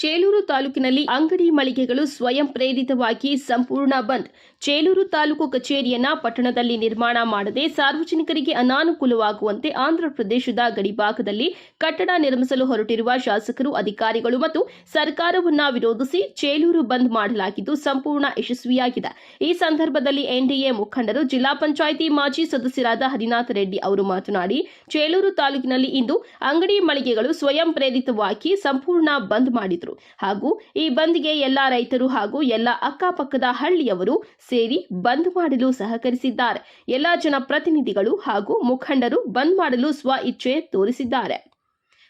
ಚೇಲೂರು ತಾಲೂಕಿನಲ್ಲಿ ಅಂಗಡಿ ಮಳಿಗೆಗಳು ಸ್ವಯಂ ಪ್ರೇರಿತವಾಗಿ ಸಂಪೂರ್ಣ ಬಂದ್. ಚೇಲೂರು ತಾಲೂಕು ಕಚೇರಿಯನ್ನ ಪಟ್ಟಣದಲ್ಲಿ ನಿರ್ಮಾಣ ಮಾಡದೆ ಸಾರ್ವಜನಿಕರಿಗೆ ಅನಾನುಕೂಲವಾಗುವಂತೆ ಆಂಧ್ರಪ್ರದೇಶದ ಗಡಿಭಾಗದಲ್ಲಿ ಕಟ್ಟಡ ನಿರ್ಮಿಸಲು ಹೊರಟಿರುವ ಶಾಸಕರು, ಅಧಿಕಾರಿಗಳು ಮತ್ತು ಸರ್ಕಾರವನ್ನ ವಿರೋಧಿಸಿ ಚೇಲೂರು ಬಂದ್ ಮಾಡಲಾಗಿದ್ದು ಸಂಪೂರ್ಣ ಯಶಸ್ವಿಯಾಗಿದೆ. ಈ ಸಂದರ್ಭದಲ್ಲಿ ಎನ್ಡಿಎ ಮುಖಂಡರು, ಜಿಲ್ಲಾ ಪಂಚಾಯಿತಿ ಮಾಜಿ ಸದಸ್ಯರಾದ ಹರಿನಾಥ್ ರೆಡ್ಡಿ ಅವರು ಮಾತನಾಡಿ, ಚೇಲೂರು ತಾಲೂಕಿನಲ್ಲಿ ಇಂದು ಅಂಗಡಿ ಮಳಿಗೆಗಳು ಸ್ವಯಂ ಪ್ರೇರಿತವಾಗಿ ಸಂಪೂರ್ಣ ಬಂದ್ ಮಾಡಿದ್ರು. ಹಾಗೂ ಈ ಬಂದ್ಗೆ ಎಲ್ಲಾ ರೈತರು ಹಾಗೂ ಎಲ್ಲ ಅಕ್ಕಪಕ್ಕದ ಹಳ್ಳಿಯವರು ಸೇರಿ ಬಂದ್ ಮಾಡಲು ಸಹಕರಿಸಿದ್ದಾರೆ. ಎಲ್ಲಾ ಜನಪ್ರತಿನಿಧಿಗಳು ಹಾಗೂ ಮುಖಂಡರು ಬಂದ್ ಮಾಡಲು ಸ್ವ ಇಚ್ಛೆ ತೋರಿಸಿದ್ದಾರೆ.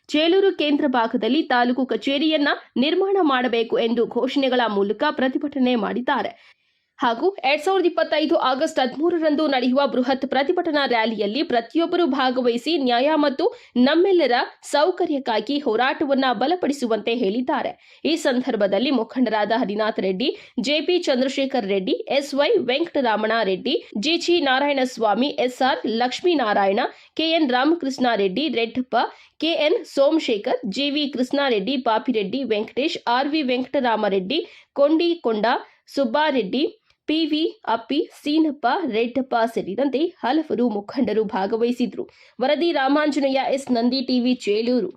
ಚೇಲೂರು ಕೇಂದ್ರ ಭಾಗದಲ್ಲಿ ತಾಲೂಕು ಕಚೇರಿಯನ್ನ ನಿರ್ಮಾಣ ಮಾಡಬೇಕು ಎಂದು ಘೋಷಣೆಗಳ ಮೂಲಕ ಪ್ರತಿಭಟನೆ ಮಾಡಿದ್ದಾರೆ. ಹಾಗೂ ಎರಡ್ ಸಾವಿರದ ಇಪ್ಪತ್ತೈದು ಆಗಸ್ಟ್ ಹದಿಮೂರರಂದು ನಡೆಯುವ ಬೃಹತ್ ಪ್ರತಿಭಟನಾ ರ್ಯಾಲಿಯಲ್ಲಿ ಪ್ರತಿಯೊಬ್ಬರು ಭಾಗವಹಿಸಿ ನ್ಯಾಯ ಮತ್ತು ನಮ್ಮೆಲ್ಲರ ಸೌಕರ್ಯಕ್ಕಾಗಿ ಹೋರಾಟವನ್ನು ಬಲಪಡಿಸುವಂತೆ ಹೇಳಿದ್ದಾರೆ. ಈ ಸಂದರ್ಭದಲ್ಲಿ ಮುಖಂಡರಾದ Harinath Reddy, JP Chandrashekar Reddy, SY Venkataramana Reddy, GG Narayanaswamy, SR Lakshminarayana, KN Ramakrishna Reddy, Reddappa, KN Somashekar, GV Krishnareddy Papireddy Venkatesh RV Venkataramareddy Kondi Konda Subbareddy PV ಅಪ್ಪಿ, ಸೀನಪ್ಪ ರೆಡ್ಡಪ್ಪ ಸೇರಿದಂತೆ ಹಲವರು ಮುಖಂಡರು ಭಾಗವಹಿಸಿದ್ರು. ವರದಿ ರಾಮಾಂಜನೇಯ ಎಸ್. ನಂದಿ ಟಿವಿ ಚೇಳೂರು.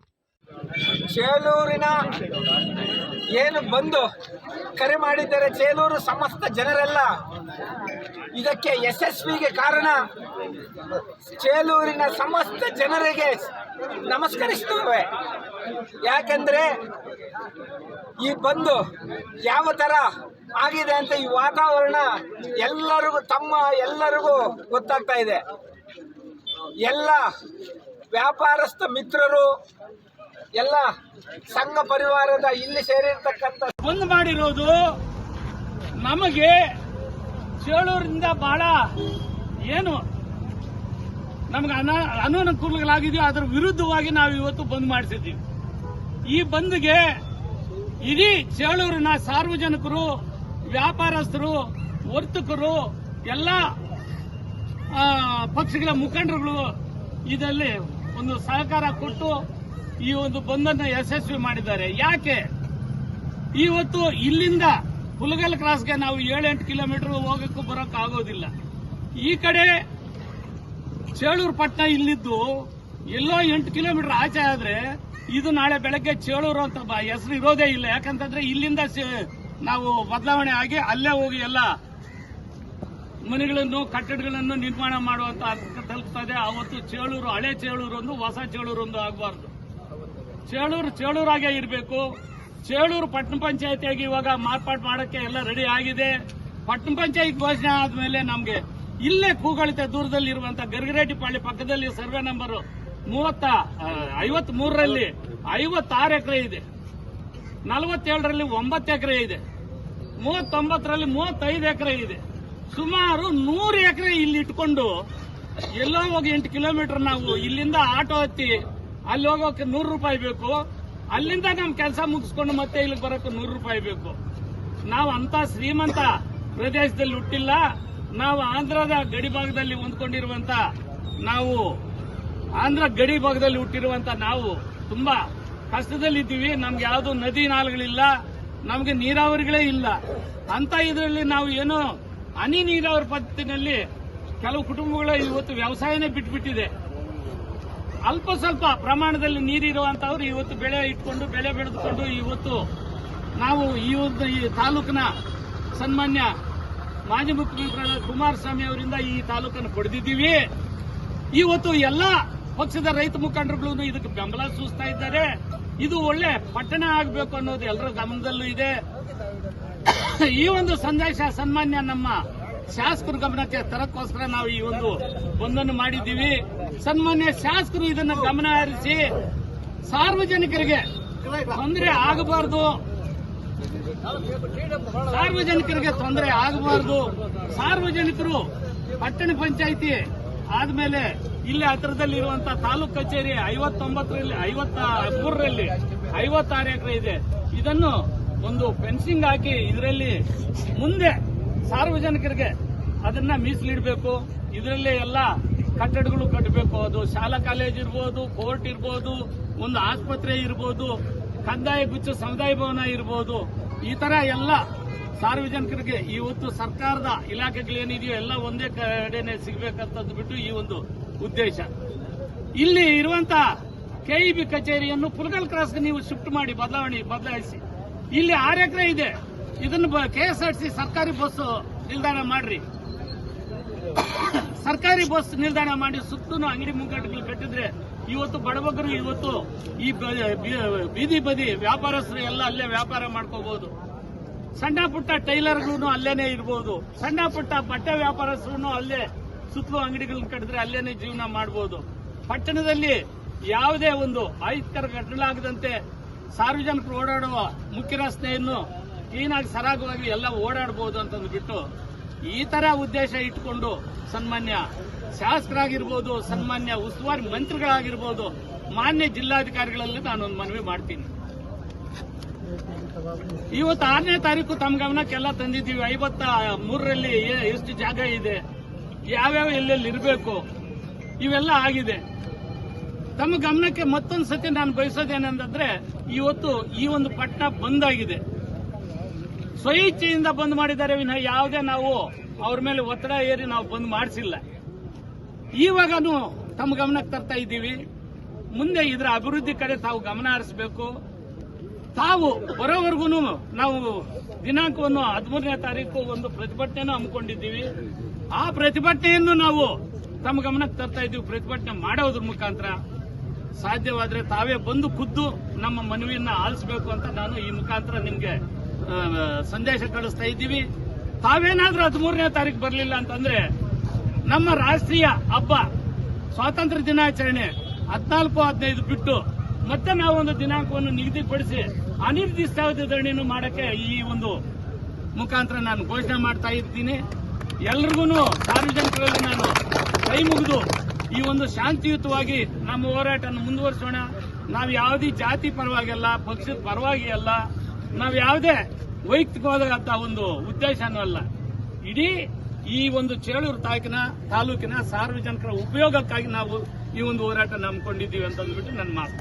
ಚೇಲೂರಿನ ಏನು ಬಂದು ಕರೆ ಮಾಡಿದ್ದಾರೆ ಚೇಲೂರು ಸಮಸ್ತ ಜನರೆಲ್ಲ. ಇದಕ್ಕೆ ಯಶಸ್ವಿಗೆ ಕಾರಣ ಚೇಲೂರಿನ ಸಮಸ್ತ ಜನರಿಗೆ ನಮಸ್ಕರಿಸ್ತೇವೆ. ಯಾಕೆಂದ್ರೆ ಈ ಬಂದು ಯಾವ ಥರ ಆಗಿದೆ ಅಂತ ಈ ವಾತಾವರಣ ಎಲ್ಲರಿಗೂ ತಮ್ಮ ಎಲ್ಲರಿಗೂ ಗೊತ್ತಾಗ್ತಾ ಇದೆ. ಎಲ್ಲ ವ್ಯಾಪಾರಸ್ಥ ಮಿತ್ರರು, ಎಲ್ಲ ಸಂಘ ಪರಿವಾರದ ಇಲ್ಲಿ ಸೇರಿರ್ತಕ್ಕಂಥ ಬಂದ್ ಮಾಡಿರೋದು ನಮಗೆ ಚೇಳೂರಿಂದ ಬಹಳ ಏನು ನಮ್ಗೆ ಅನ ಅನಾನುಕೂಲಗಳಾಗಿದೆಯೋ ಅದರ ವಿರುದ್ಧವಾಗಿ ನಾವು ಇವತ್ತು ಬಂದ್ ಮಾಡಿಸಿದ್ದೀವಿ. ಈ ಬಂದ್ಗೆ ಇಡೀ ಚೇಳೂರಿನ ಸಾರ್ವಜನಿಕರು, ವ್ಯಾಪಾರಸ್ಥರು, ವರ್ತಕರು, ಎಲ್ಲ ಪಕ್ಷಗಳ ಮುಖಂಡರುಗಳು ಇದರಲ್ಲಿ ಒಂದು ಸಹಕಾರ ಕೊಟ್ಟು ಈ ಒಂದು ಬಂದನ್ನು ಯಶಸ್ವಿ ಮಾಡಿದ್ದಾರೆ. ಯಾಕೆ? ಇವತ್ತು ಇಲ್ಲಿಂದ ಹುಲಗಲ್ ಕ್ರಾಸ್ಗೆ ನಾವು ಏಳೆಂಟು ಕಿಲೋಮೀಟರ್ ಹೋಗಕ್ಕೂ ಬರೋಕ್ಕಾಗೋದಿಲ್ಲ. ಈ ಕಡೆ ಚೇಳೂರು ಪಟ್ಟಣ ಇಲ್ಲಿದ್ದು ಎಲ್ಲೋ ಎಂಟು ಕಿಲೋಮೀಟರ್ ಆಚೆ ಆದ್ರೆ ಇದು ನಾಳೆ ಬೆಳಗ್ಗೆ ಚೇಳೂರು ಅಂತ ಹೆಸರು ಇರೋದೇ ಇಲ್ಲ. ಯಾಕಂತಂದ್ರೆ ಇಲ್ಲಿಂದ ನಾವು ಬದಲಾವಣೆ ಆಗಿ ಅಲ್ಲೇ ಹೋಗಿ ಎಲ್ಲ ಮನೆಗಳನ್ನು, ಕಟ್ಟಡಗಳನ್ನು ನಿರ್ಮಾಣ ಮಾಡುವಂತ ತಲುಪ್ತದೆ. ಅವತ್ತು ಚೇಳೂರು, ಹಳೆ ಚೇಳೂರು ಒಂದು, ಹೊಸ ಚೇಳೂರು ಒಂದು ಆಗಬಾರ್ದು. ಚೇಳೂರು ಚೇಳೂರಾಗೆ ಇರಬೇಕು. ಚೇಳೂರು ಪಟ್ಟಣ ಪಂಚಾಯತಿಯಾಗಿ ಇವಾಗ ಮಾರ್ಪಾಡು ಮಾಡೋಕ್ಕೆ ಎಲ್ಲ ರೆಡಿ ಆಗಿದೆ. ಪಟ್ಟಣ ಪಂಚಾಯತ್ ಘೋಷಣೆ ಆದಮೇಲೆ ನಮ್ಗೆ ಇಲ್ಲೇ ಕೂಗಳಿತ ದೂರದಲ್ಲಿ ಇರುವಂತ ಗರ್ಗರೆಡ್ಡಿಪಾಳ್ಯ ಪಕ್ಕದಲ್ಲಿ ಸರ್ವೆ ನಂಬರ್ ಮೂವತ್ತ ಐವತ್ ಮೂರರಲ್ಲಿ ಐವತ್ತಾರು ಎಕರೆ ಇದೆ. ನಲವತ್ತೇಳರಲ್ಲಿ ಒಂಬತ್ತು ಎಕರೆ ಇದೆ. ಮೂವತ್ತೊಂಬತ್ತರಲ್ಲಿ ಮೂವತ್ತೈದು ಎಕರೆ ಇದೆ. ಸುಮಾರು ನೂರು ಎಕರೆ ಇಲ್ಲಿ ಇಟ್ಕೊಂಡು ಎಲ್ಲೋ ಹೋಗಿ ಎಂಟು ಕಿಲೋಮೀಟರ್ ನಾವು ಇಲ್ಲಿಂದ ಆಟೋ ಹತ್ತಿ ಅಲ್ಲಿ ಹೋಗೋಕೆ ನೂರು ರೂಪಾಯಿ ಬೇಕು. ಅಲ್ಲಿಂದ ನಮ್ಮ ಕೆಲಸ ಮುಗಿಸ್ಕೊಂಡು ಮತ್ತೆ ಇಲ್ಲಿಗೆ ಬರೋಕೆ ನೂರು ರೂಪಾಯಿ ಬೇಕು. ನಾವು ಅಂತ ಶ್ರೀಮಂತ ಪ್ರದೇಶದಲ್ಲಿ ಹುಟ್ಟಿಲ್ಲ. ನಾವು ಆಂಧ್ರದ ಗಡಿ ಭಾಗದಲ್ಲಿ ಹೊಂದ್ಕೊಂಡಿರುವಂತ ನಾವು ಆಂಧ್ರ ಗಡಿ ಭಾಗದಲ್ಲಿ ಹುಟ್ಟಿರುವಂತ ನಾವು ತುಂಬಾ ಕಷ್ಟದಲ್ಲಿದ್ದೀವಿ. ನಮ್ಗೆ ಯಾವುದು ನದಿ ನಾಲೆಗಳಿಲ್ಲ, ನಮಗೆ ನೀರಾವರಿಗಳೇ ಇಲ್ಲ. ಅಂತ ಇದರಲ್ಲಿ ನಾವು ಏನು ಹನಿ ನೀರಾವರಿ ಪದ್ಧತಿನಲ್ಲಿ ಕೆಲವು ಕುಟುಂಬಗಳು ಇವತ್ತು ವ್ಯವಸಾಯನೇ ಬಿಟ್ಬಿಟ್ಟಿದೆ. ಅಲ್ಪ ಸ್ವಲ್ಪ ಪ್ರಮಾಣದಲ್ಲಿ ನೀರಿರುವಂತವ್ರು ಇವತ್ತು ಬೆಳೆ ಇಟ್ಕೊಂಡು, ಬೆಳೆ ಬೆಳೆದುಕೊಂಡು ಇವತ್ತು ನಾವು ಈ ಒಂದು ಈ ತಾಲೂಕಿನ ಸನ್ಮಾನ್ಯ ಮಾಜಿ ಮುಖ್ಯಮಂತ್ರಿಗಳಾದ ಕುಮಾರಸ್ವಾಮಿ ಅವರಿಂದ ಈ ತಾಲೂಕನ್ನು ಪಡೆದಿದ್ದೀವಿ. ಇವತ್ತು ಎಲ್ಲ ಪಕ್ಷದ ರೈತ ಮುಖಂಡರುಗಳು ಇದಕ್ಕೆ ಬೆಂಬಲ ಸೂಚಿಸ್ತಾ ಇದ್ದಾರೆ. ಇದು ಒಳ್ಳೆ ಪಟ್ಟಣ ಆಗಬೇಕು ಅನ್ನೋದು ಎಲ್ಲರ ಗಮನದಲ್ಲೂ ಇದೆ. ಈ ಒಂದು ಸಂದೇಶ ಸನ್ಮಾನ್ಯ ನಮ್ಮ ಶಾಸಕರ ಗಮನಕ್ಕೆ ತರಕ್ಕೋಸ್ಕರ ನಾವು ಈ ಒಂದು ಒಂದನ್ನು ಮಾಡಿದ್ದೀವಿ. ಸನ್ಮಾನ್ಯ ಶಾಸಕರು ಇದನ್ನು ಗಮನ ಹರಿಸಿ ಸಾರ್ವಜನಿಕರಿಗೆ ತೊಂದರೆ ಆಗಬಾರದು. ಸಾರ್ವಜನಿಕರಿಗೆ ತೊಂದರೆ ಆಗಬಾರದು. ಸಾರ್ವಜನಿಕರು ಪಟ್ಟಣ ಪಂಚಾಯಿತಿ ಆದ್ಮೇಲೆ ಇಲ್ಲಿ ಹತ್ರದಲ್ಲಿ ಇರುವಂತಹ ತಾಲೂಕ್ ಕಚೇರಿ ಐವತ್ತೊಂಬತ್ತರಲ್ಲಿ, ಐವತ್ತ ಮೂರರಲ್ಲಿ, ಐವತ್ತಾರು ಎಕರೆ ಇದೆ. ಇದನ್ನು ಒಂದು ಫೆನ್ಸಿಂಗ್ ಹಾಕಿ ಇದರಲ್ಲಿ ಮುಂದೆ ಸಾರ್ವಜನಿಕರಿಗೆ ಅದನ್ನ ಮೀಸಲಿಡಬೇಕು. ಇದರಲ್ಲಿ ಎಲ್ಲ ಕಟ್ಟಡಗಳು ಕಟ್ಟಬೇಕು ಅದು ಶಾಲಾ ಕಾಲೇಜ್ ಇರ್ಬೋದು, ಕೋರ್ಟ್ ಇರ್ಬೋದು, ಒಂದು ಆಸ್ಪತ್ರೆ ಇರ್ಬೋದು, ಕಂದಾಯ ಗುಚ್ಚ ಸಮುದಾಯ ಭವನ ಇರಬಹುದು ಈ ತರ ಎಲ್ಲ ಸಾರ್ವಜನಿಕರಿಗೆ ಇವತ್ತು ಸರ್ಕಾರದ ಇಲಾಖೆಗಳೇನಿದೆಯೋ ಎಲ್ಲ ಒಂದೇ ಕಡೆನೆ ಸಿಗಬೇಕಂತದ್ದು ಬಿಟ್ಟು ಈ ಒಂದು ಉದ್ದೇಶ. ಇಲ್ಲಿ ಇರುವಂತ ಕೆಇಬಿ ಕಚೇರಿಯನ್ನು ಪುಲ್ಗಲ್ ಕ್ರಾಸ್ಗೆ ನೀವು ಶಿಫ್ಟ್ ಮಾಡಿ ಬದಲಾವಣೆ ಬದಲಾಯಿಸಿ. ಇಲ್ಲಿ ಆರು ಎಕರೆ ಇದೆ. ಇದನ್ನು ಕೆಎಸ್ಆರ್ಸಿ ಸರ್ಕಾರಿ ಬಸ್ ನಿಲ್ದಾಣ ಮಾಡ್ರಿ. ಸರ್ಕಾರಿ ಬಸ್ ನಿಲ್ದಾಣ ಮಾಡಿ ಸುತ್ತಲೂ ಅಂಗಡಿ ಮುಂಗಟ್ಟುಗಳು ಕಟ್ಟಿದ್ರೆ ಇವತ್ತು ಬಡಬಗರು ಇವತ್ತು ಈ ಬೀದಿ ಬದಿ ವ್ಯಾಪಾರಸ್ಥರು ಎಲ್ಲ ಅಲ್ಲೇ ವ್ಯಾಪಾರ ಮಾಡ್ಕೋಬಹುದು ಸಣ್ಣ ಪುಟ್ಟ ಟೈಲರ್ಗಳು ಅಲ್ಲೇನೆ ಇರಬಹುದು ಸಣ್ಣ ಪುಟ್ಟ ಬಟ್ಟೆ ವ್ಯಾಪಾರಸ್ಥರು ಅಲ್ಲೇ ಸುತ್ತಲೂ ಅಂಗಡಿಗಳನ್ನ ಕಟ್ಟಿದ್ರೆ ಅಲ್ಲೇನೆ ಜೀವನ ಮಾಡಬಹುದು ಪಟ್ಟಣದಲ್ಲಿ ಯಾವುದೇ ಒಂದು ಅಹಿತಕರ ಘಟನೆಗಳಾಗದಂತೆ ಸಾರ್ವಜನಿಕರು ಓಡಾಡುವ ಮುಖ್ಯ ರಸ್ತೆಯನ್ನು ಕ್ಲೀನಾಗಿ ಸರಾಗವಾಗಿ ಎಲ್ಲ ಓಡಾಡಬಹುದು ಅಂತಂದು ಬಿಟ್ಟು ಈ ತರ ಉದ್ದೇಶ ಇಟ್ಕೊಂಡು ಸನ್ಮಾನ್ಯ ಶಾಸಕರಾಗಿರ್ಬೋದು, ಸನ್ಮಾನ್ಯ ಉಸ್ತುವಾರಿ ಮಂತ್ರಿಗಳಾಗಿರ್ಬೋದು, ಮಾನ್ಯ ಜಿಲ್ಲಾಧಿಕಾರಿಗಳಲ್ಲಿ ನಾನೊಂದು ಮನವಿ ಮಾಡ್ತೀನಿ. ಇವತ್ತು ಆರನೇ ತಾರೀಕು ತಮ್ಮ ಗಮನಕ್ಕೆಲ್ಲ ತಂದಿದ್ದೀವಿ. ಐವತ್ತ ಮೂರರಲ್ಲಿ ಎಷ್ಟು ಜಾಗ ಇದೆ, ಯಾವ್ಯಾವ ಎಲ್ಲೆಲ್ಲಿ ಇರಬೇಕು, ಇವೆಲ್ಲ ಆಗಿದೆ. ತಮ್ಮ ಗಮನಕ್ಕೆ ಮತ್ತೊಂದು ಸತಿ ನಾನು ಬಯಸೋದೇನೆಂದ್ರೆ, ಇವತ್ತು ಈ ಒಂದು ಪಟ್ಟಣ ಬಂದ್ ಆಗಿದೆ. ಸ್ವಇಚ್ಛೆಯಿಂದ ಬಂದ್ ಮಾಡಿದ್ದಾರೆ ವಿನಃ ಯಾವುದೇ ನಾವು ಅವ್ರ ಮೇಲೆ ಒತ್ತಡ ಏರಿ ನಾವು ಬಂದ್ ಮಾಡಿಸಿಲ್ಲ. ಇವಾಗನು ತಮ್ಮ ಗಮನಕ್ಕೆ ತರ್ತಾ ಇದ್ದೀವಿ. ಮುಂದೆ ಇದರ ಅಭಿವೃದ್ಧಿ ಕಡೆ ತಾವು ಗಮನ ಹರಿಸಬೇಕು. ತಾವು ಬರೋವರೆಗೂ ನಾವು ದಿನಾಂಕವನ್ನು ಹದಿಮೂರನೇ ತಾರೀಕು ಒಂದು ಪ್ರತಿಭಟನೆಯನ್ನು ಹಮ್ಮಿಕೊಂಡಿದ್ದೀವಿ. ಆ ಪ್ರತಿಭಟನೆಯನ್ನು ನಾವು ತಮ್ಮ ಗಮನಕ್ಕೆ ತರ್ತಾ ಇದ್ದೀವಿ. ಪ್ರತಿಭಟನೆ ಮಾಡೋದ್ರ ಮುಖಾಂತರ. ಸಾಧ್ಯವಾದರೆ ತಾವೇ ಬಂದು ಖುದ್ದು ನಮ್ಮ ಮನವಿಯನ್ನ ಆಲಿಸಬೇಕು ಅಂತ ನಾನು ಈ ಮುಖಾಂತರ ನಿಮ್ಗೆ ಸಂದೇಶ ಕಳಿಸ್ತಾ ಇದ್ದೀವಿ. ತಾವೇನಾದ್ರೂ ಹದಿಮೂರನೇ ತಾರೀಕು ಬರಲಿಲ್ಲ ಅಂತಂದ್ರೆ ನಮ್ಮ ರಾಷ್ಟ್ರೀಯ ಹಬ್ಬ, ಸ್ವಾತಂತ್ರ್ಯ ದಿನಾಚರಣೆ ಹದಿನಾಲ್ಕು, ಹದಿನೈದು ಬಿಟ್ಟು ಮತ್ತೆ ನಾವು ಒಂದು ದಿನಾಂಕವನ್ನು ನಿಗದಿಪಡಿಸಿ ಅನಿರ್ದಿಷ್ಟಾವಧಿ ಧರಣಿಯನ್ನು ಮಾಡಕ್ಕೆ ಈ ಒಂದು ಮುಖಾಂತರ ನಾನು ಘೋಷಣೆ ಮಾಡ್ತಾ ಇರ್ತೀನಿ. ಎಲ್ರಿಗೂ ಸಾರ್ವಜನಿಕರಲ್ಲಿ ನಾನು ಕೈ ಮುಗಿದು ಈ ಒಂದು ಶಾಂತಿಯುತವಾಗಿ ನಮ್ಮ ಹೋರಾಟವನ್ನು ಮುಂದುವರಿಸೋಣ. ನಾವು ಯಾವುದೇ ಜಾತಿ ಪರವಾಗಿಲ್ಲ, ಪಕ್ಷದ ಪರವಾಗಿ ಅಲ್ಲ. ನಾವು ಯಾವುದೇ ವೈಯಕ್ತಿಕವಾದಂಥ ಒಂದು ಉದ್ದೇಶನೂ ಅಲ್ಲ. ಇಡೀ ಈ ಒಂದು ಚೇಳೂರು ತಾಲೂಕಿನ ತಾಲೂಕಿನ ಸಾರ್ವಜನಿಕರ ಉಪಯೋಗಕ್ಕಾಗಿ ನಾವು ಈ ಒಂದು ಹೋರಾಟ ನಂಬಿಕೊಂಡಿದ್ದೀವಿ ಅಂತ ಅಂದ್ಬಿಟ್ಟು ನನ್ನ ಮಾತು.